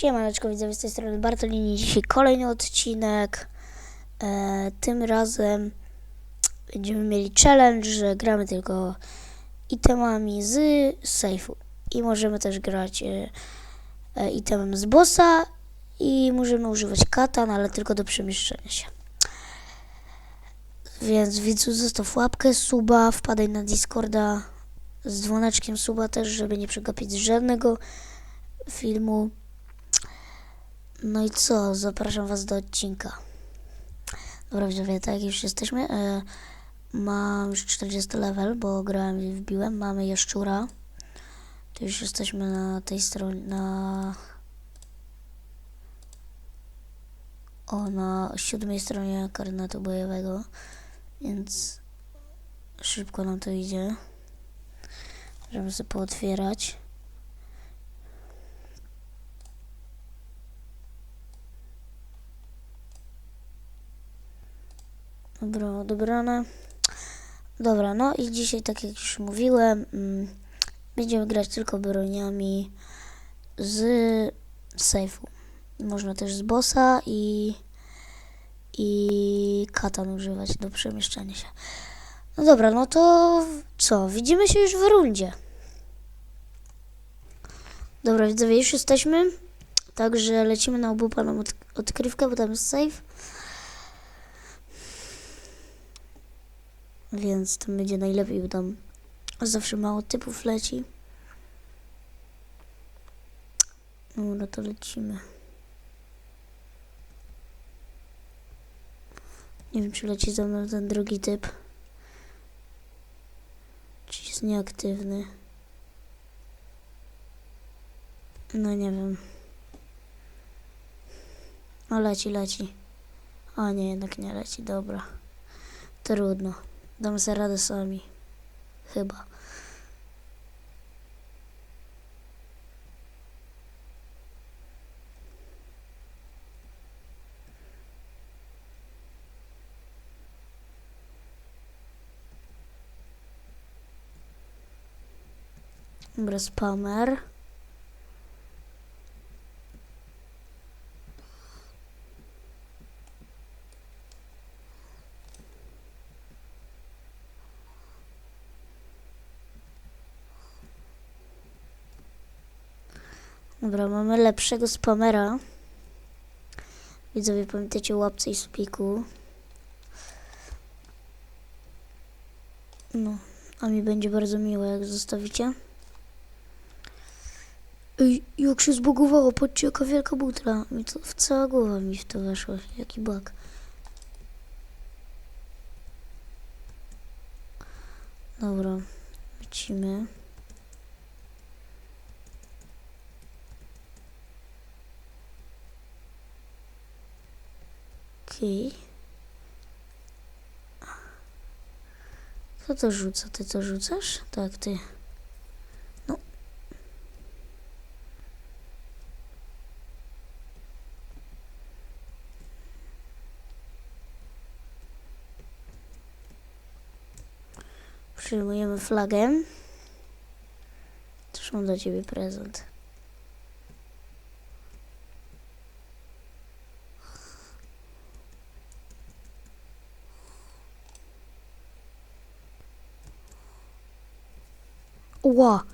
Siemaneczko widzowie, z tej strony Bartolini. Dzisiaj kolejny odcinek. E, tym razem będziemy mieli challenge, że gramy tylko itemami z sejfu. I możemy też grać e, e, itemem z bossa i możemy używać katan, ale tylko do przemieszczenia się. Więc widzu zostaw łapkę, suba, wpadaj na Discorda z dzwoneczkiem suba też, żeby nie przegapić żadnego filmu. No i co? Zapraszam Was do odcinka. Dobra, widzowie, tak już jesteśmy. E, mam już 40 level, bo grałem i wbiłem. Mamy jaszczura. To już jesteśmy na tej stronie, na... O, na siódmej stronie karnetu bojowego. Więc szybko nam to idzie. Możemy sobie pootwierać. Dobra, odebrane. Dobra, no i dzisiaj, tak jak już mówiłem, mm, będziemy grać tylko broniami z sejfu. Można też z bossa i i katan używać do przemieszczania się. No dobra, no to co? Widzimy się już w rundzie. Dobra, widzowie, już jesteśmy. Także lecimy na obupaną od, odkrywkę, bo tam jest safe. Więc tam będzie najlepiej, bo tam zawsze mało typów leci. Dobra, to lecimy. Nie wiem, czy leci za mną ten drugi typ. Czy jest nieaktywny. No nie wiem. O, leci, leci. O nie, jednak nie leci, dobra. Trudno. Dam sobie radę sami. Chyba. Dobra, spamer. Dobra, mamy lepszego spamera. Widzowie, pamiętajcie o łapce i spiku. No, a mi będzie bardzo miło, jak zostawicie. Ej, jak się zbugowało, patrzcie jaka wielka butra. Mi to, w cała głowa mi w to weszła. Jaki bug. Dobra, lecimy. Okej. Kto to rzuca? Ty to rzucasz? Tak, ty. No. Przyjmujemy flagę. Mam dla ciebie prezent. Ła!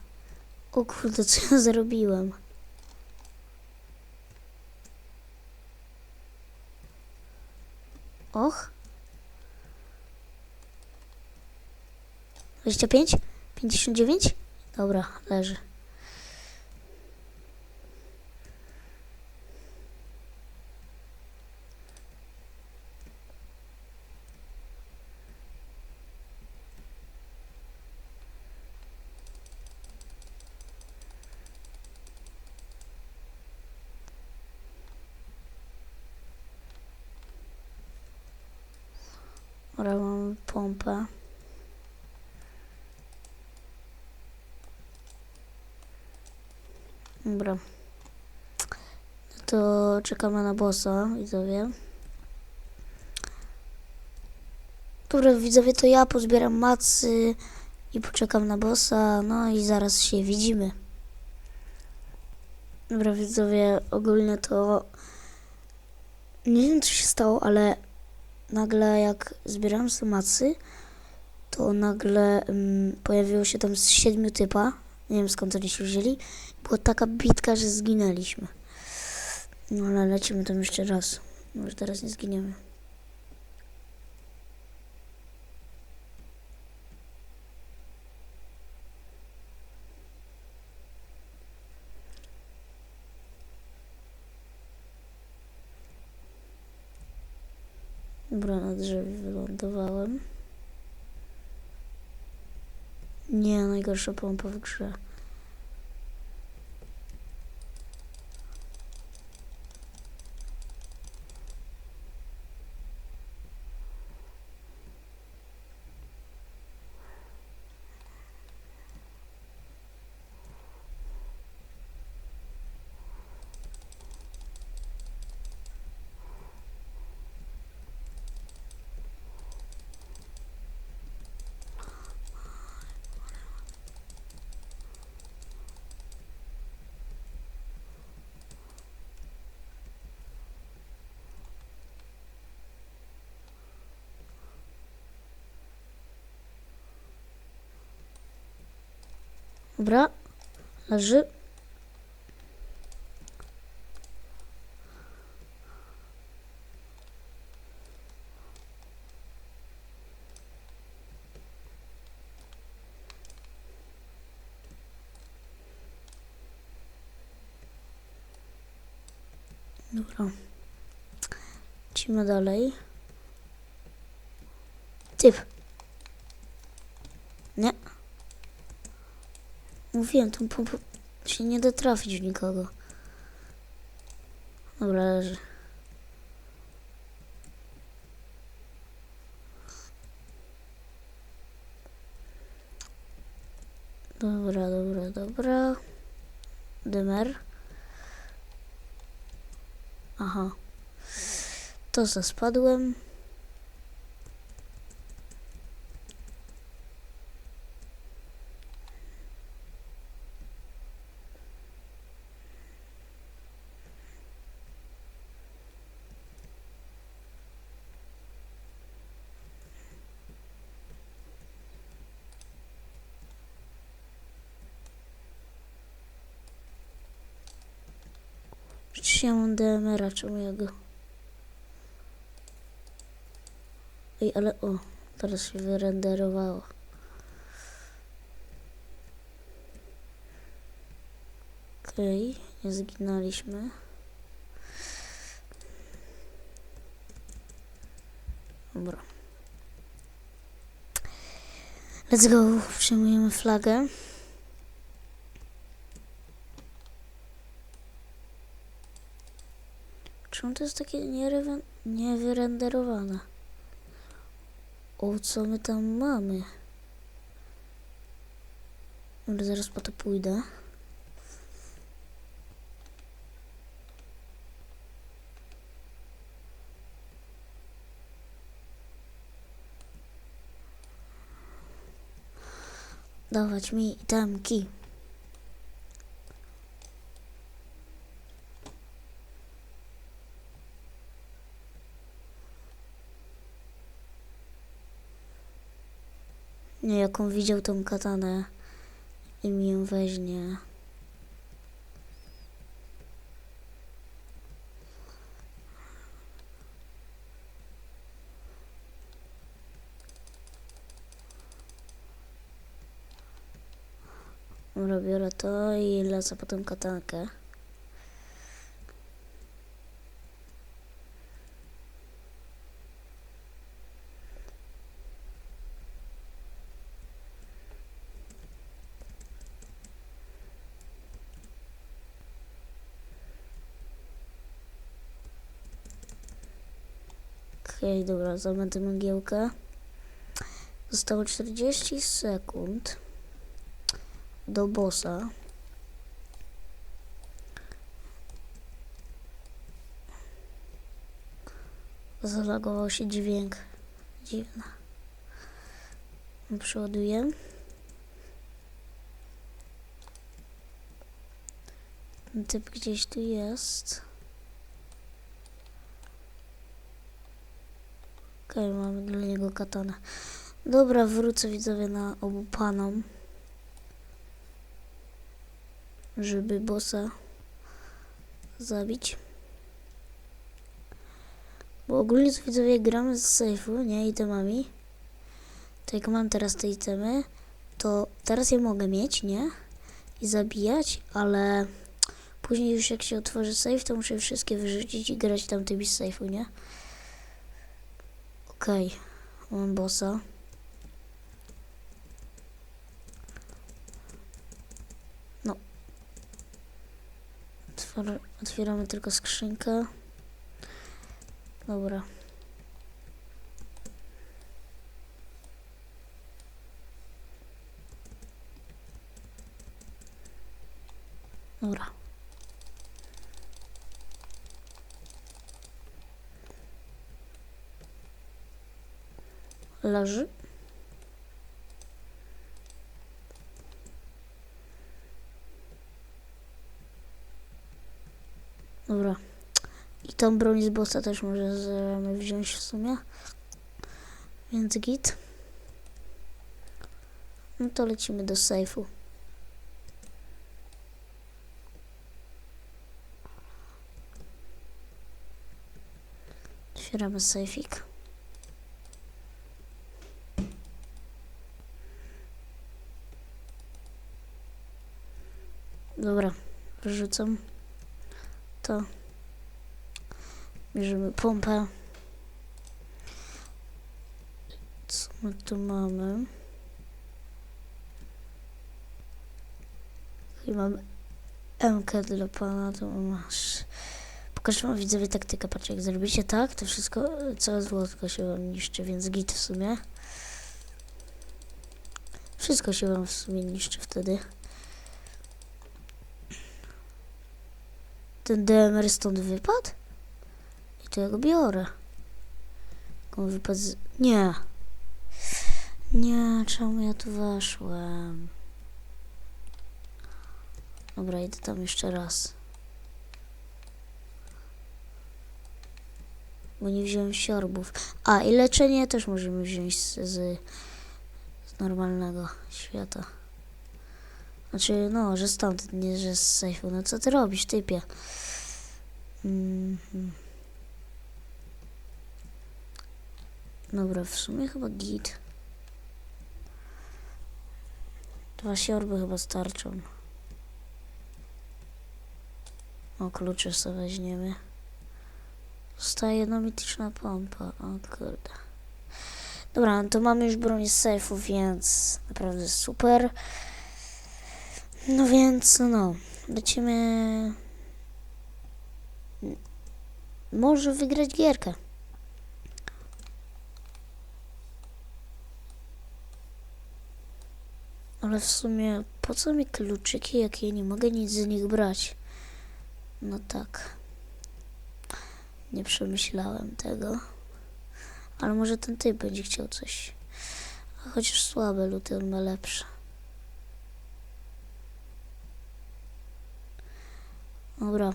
O kurde, co ja zrobiłem? Och. 25? 59? Dobra, leży. Dobra, pompę. Dobra. No to czekamy na bossa, widzowie. Dobra, widzowie, to ja pozbieram macy i poczekam na bossa, no i zaraz się widzimy. Dobra, widzowie, ogólnie to nie wiem co się stało, ale nagle jak zbierałem sumacy, to nagle mm, pojawiło się tam z siedmiu typa. Nie wiem skąd oni się wzięli. Była taka bitka, że zginęliśmy. No ale lecimy tam jeszcze raz. Może teraz nie zginiemy. Dobra, na drzewie wylądowałem. Nie, najgorsza pompa w grze. Dobra, leży. Dobra. Lecimy dalej. Typ. Nie. Mówiłem, tą pompą się nie da trafić w nikogo. Dobra, leży. Dobra, dobra, dobra. Dymer. Aha. To co, spadłem. Mam DMR-a, czemu ja go... Ej, ale o, teraz się wyrenderowało. Okej, nie zginęliśmy. Dobra. Let's go, przyjmujemy flagę. To jest takie niewyrenderowane? O, co my tam mamy? Dobra, zaraz po to pójdę. Dawać mi. Nie, jaką widział tą katanę i mi ją weźmie. Biorę to i lecę po tą katankę. Okej, dobra, zamę tę. Zostało 40 sekund do bossa. Zalogował się dźwięk. Dziwne. Przeładuję. Typ gdzieś tu jest. Okej, mamy dla niego katanę. Dobra, wrócę widzowie na obu panom. Żeby bossa zabić. Bo ogólnie to widzowie gramy z sejfu, nie? Itemami. To jak mam teraz te itemy, to teraz je mogę mieć, nie? I zabijać, ale później już jak się otworzy safe, to muszę wszystkie wyrzucić i grać tamtymi z sejfu, nie? Okej, mam bossa. No. Otwieramy tylko skrzynkę. Dobra. Dobra. Leży. Dobra. I tą broń z bossa też możemy wziąć w sumie. Więc git. No to lecimy do sejfu. Otwieramy sejfik. Dobra, wyrzucam to. Bierzemy pompę. Co my tu mamy? I mam MK dla pana, to masz. Pokażę wam widzowie taktykę, patrzcie, jak zrobicie tak, to wszystko, całe złotko się wam niszczy, więc git w sumie. Wszystko się wam w sumie niszczy wtedy. Ten DMR stąd wypadł? I to ja go biorę. On wypadł z... Nie. Nie, czemu ja tu weszłem? Dobra, idę tam jeszcze raz. Bo nie wziąłem siorbów. A, i leczenie też możemy wziąć z, z, z normalnego świata. Znaczy, no, że stąd, nie że z sejfu. No co ty robisz, typie? Mhm. Dobra, w sumie chyba git. Dwa siorby chyba starczą. O, klucze sobie weźmiemy. Zostaje jedna mityczna pompa. O kurde. Dobra, no to mamy już broń z sejfu, więc naprawdę super. No więc, no, lecimy... Może wygrać gierkę. Ale w sumie, po co mi kluczyki, jak ja nie mogę nic z nich brać? No tak. Nie przemyślałem tego. Ale może ten typ będzie chciał coś. A chociaż słabe luty, on ma lepsze. Dobra,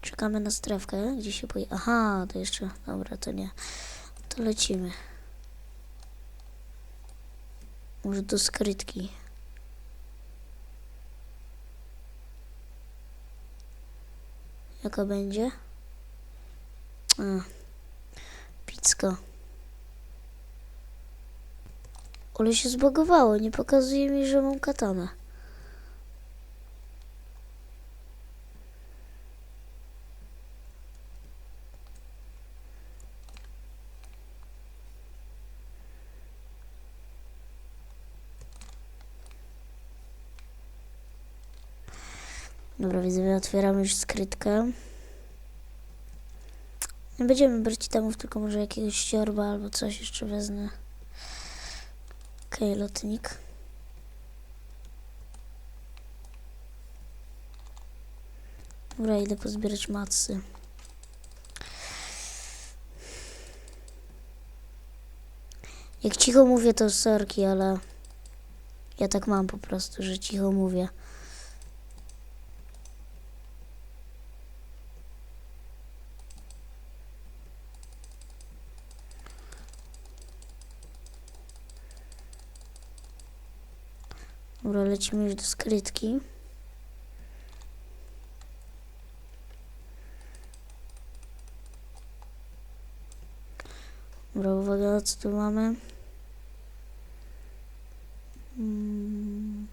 czekamy na strefkę, gdzie się poje... Aha, to jeszcze... Dobra, to nie. To lecimy. Może do skrytki. Jaka będzie? A, picka. Ale się zbagowało, nie pokazuje mi, że mam katanę. Dobra, widzowie, otwieramy już skrytkę. Nie będziemy brać tamów, tylko może jakiegoś ściorba albo coś jeszcze wezmę. Okej, lotnik. Dobra, idę pozbierać matsy. Jak cicho mówię, to sorki, ale ja tak mam po prostu, że cicho mówię. Dobra, lecimy już do skrytki. Dobra, uwaga, co tu mamy? Mm.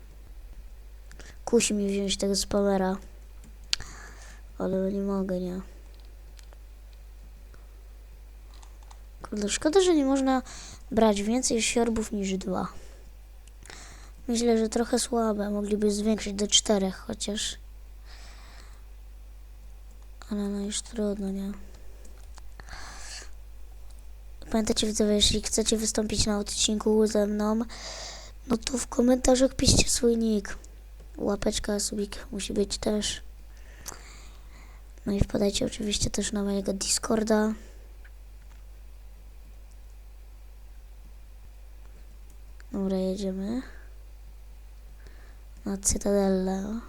Kusi mi wziąć tego spamera. Ale nie mogę, nie. Kurde, szkoda, że nie można brać więcej siorbów niż dwa. Myślę, że trochę słabe. Mogliby zwiększyć do czterech chociaż. Ale no już trudno, nie? Pamiętajcie widzowie, jeśli chcecie wystąpić na odcinku ze mną, no to w komentarzach piszcie swój nick. Łapeczka, subik musi być też. No i wpadajcie oczywiście też na mojego Discorda. Dobra, jedziemy. Na Cytadellę.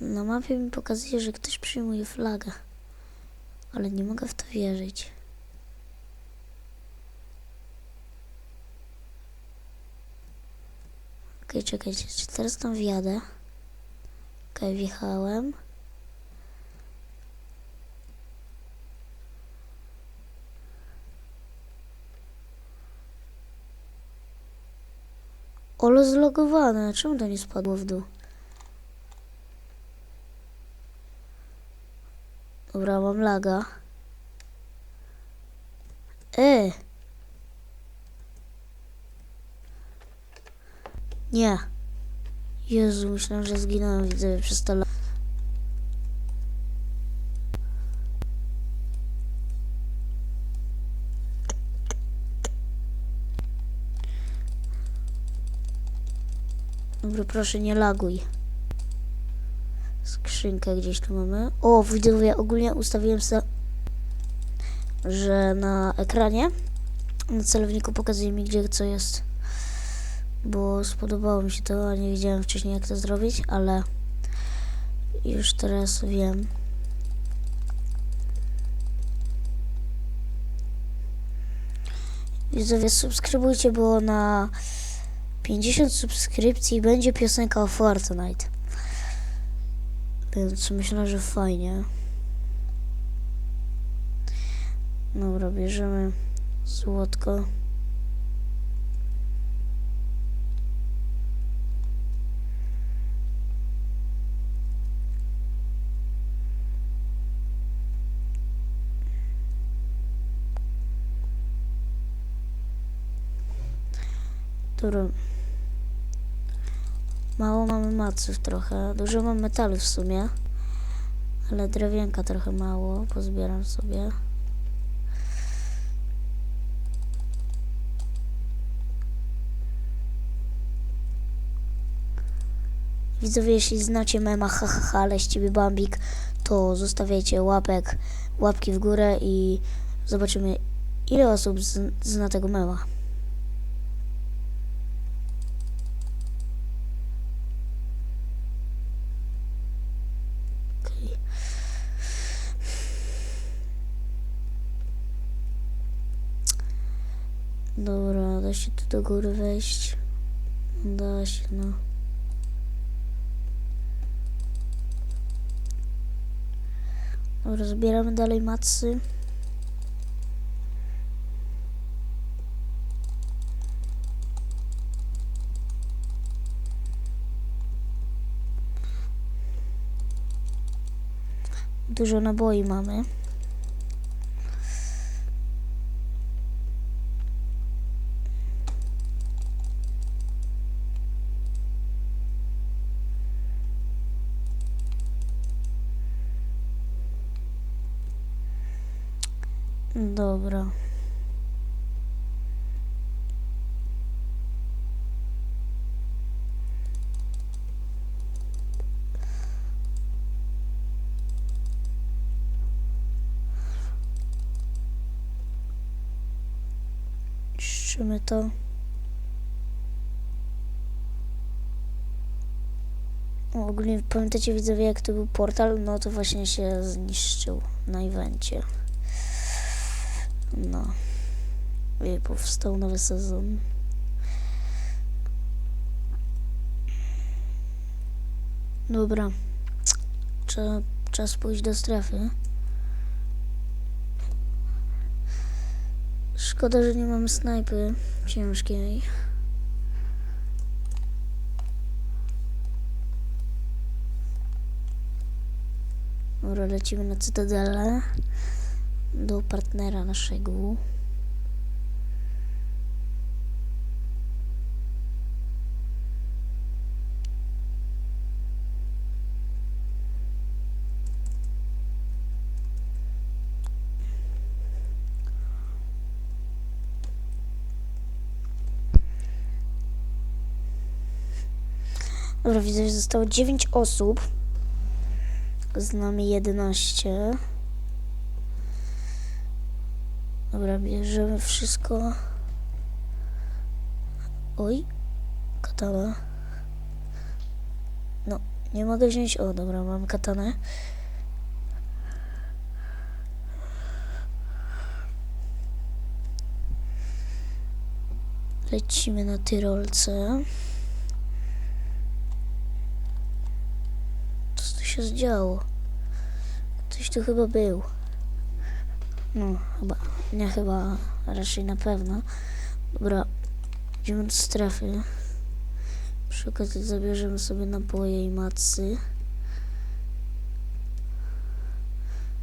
Na mapie mi pokazuje, że ktoś przyjmuje flagę. Ale nie mogę w to wierzyć. Okej, czekajcie, czy teraz tam wjadę? Okej, wjechałem. Olo zlogowane, czemu to nie spadło w dół? Dobra, mam laga. E! Nie. Jezu, myślałem, że zginąłem, widzę przez to la- Dobra, proszę, nie laguj. Skrzynkę gdzieś tu mamy. O, widzowie, ogólnie ustawiłem sobie, że na ekranie, na celowniku pokazuje mi, gdzie co jest. Bo spodobało mi się to, a nie wiedziałem wcześniej, jak to zrobić, ale już teraz wiem. Widzowie, subskrybujcie, bo na 50 subskrypcji będzie piosenka o Fortnite. Więc myślę, że fajnie. Dobra, bierzemy złotko. Dobra. Mało mamy maców trochę. Dużo mam metalu w sumie. Ale drewienka trochę mało. Pozbieram sobie. Widzowie, jeśli znacie mema hahaha, ciebie bambik, to zostawiajcie łapek, łapki w górę i zobaczymy ile osób zna tego mema. Okej. Dobra, da się tu do góry wejść. Da się, no. Dobra, zbieramy dalej macy. Dużo naboi mamy. Dobra. Niszczymy to. O, ogólnie pamiętacie widzowie jak to był portal? No to właśnie się zniszczył na evencie. No. I powstał nowy sezon. Dobra. Trzeba, czas pójść do strefy. Szkoda, że nie mamy snajpy ciężkiej. Dobra, lecimy na cytadelę do partnera naszego. Dobra, widzę, że zostało 9 osób. Z nami 11. Dobra, bierzemy wszystko. Oj, katana. No, nie mogę wziąć. O, dobra, mam katanę. Lecimy na Tyrolce. Co tu się zdziało? Ktoś tu chyba był. No, chyba. Nie chyba, raczej na pewno. Dobra, idziemy do strefy. Przy okazji zabierzemy sobie napoje i macy.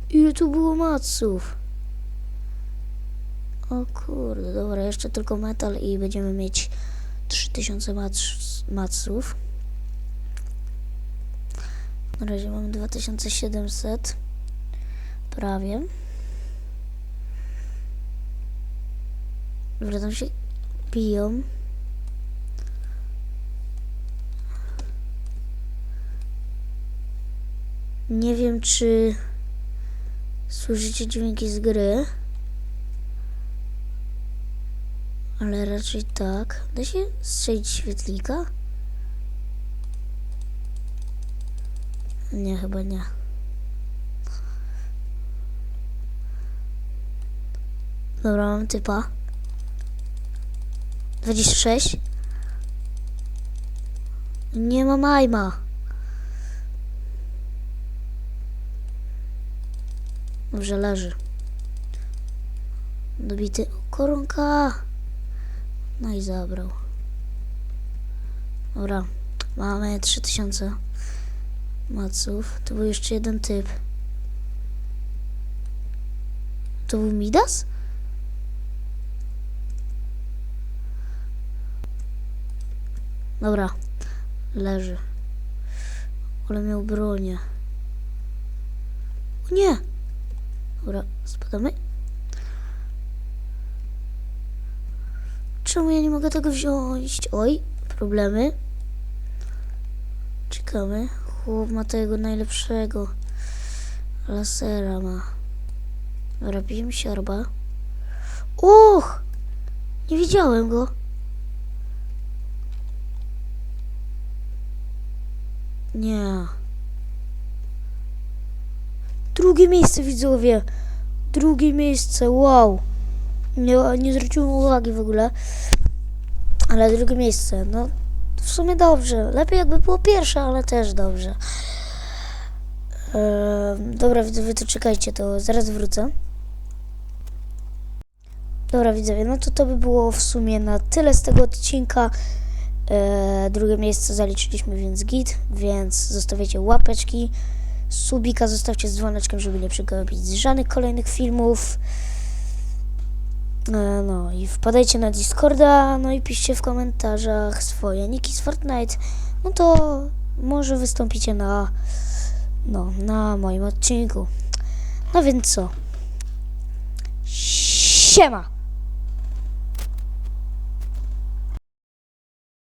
Ile tu było maców? O kurde, dobra, jeszcze tylko metal i będziemy mieć 3000 mac maców. Na razie mamy 2700. Prawie. Dobra, się biją. Nie wiem, czy słyszycie dźwięki z gry. Ale raczej tak. Da się strzelić świetlika? Nie, chyba nie. Dobra, mam typa. 26. Nie ma majma. Dobrze, leży. Dobity. Koronka. No i zabrał. Dobra, mamy 3000 maców. To był jeszcze jeden typ. To był Midas? Dobra, leży. Ale miał bronię. O nie! Dobra, spadamy. Czemu ja nie mogę tego wziąć? Oj, problemy. Czekamy. Chłop ma tego najlepszego. Lasera ma. Dobra, bijemy siarba. Och! Nie widziałem go. Nie. Drugie miejsce, widzowie. Drugie miejsce, wow. Nie, nie zwróciłem uwagi w ogóle. Ale drugie miejsce, no w sumie dobrze. Lepiej jakby było pierwsze, ale też dobrze. Ehm, dobra, widzowie, to czekajcie, to zaraz wrócę. Dobra, widzowie, no to to by było w sumie na tyle z tego odcinka. E, drugie miejsce zaliczyliśmy, więc git, więc zostawiajcie łapeczki, subika zostawcie z dzwoneczkiem, żeby nie przegapić żadnych kolejnych filmów. E, no i wpadajcie na Discorda, no i piszcie w komentarzach swoje niki z Fortnite. No to może wystąpicie na, no, na moim odcinku. No więc co? Siema!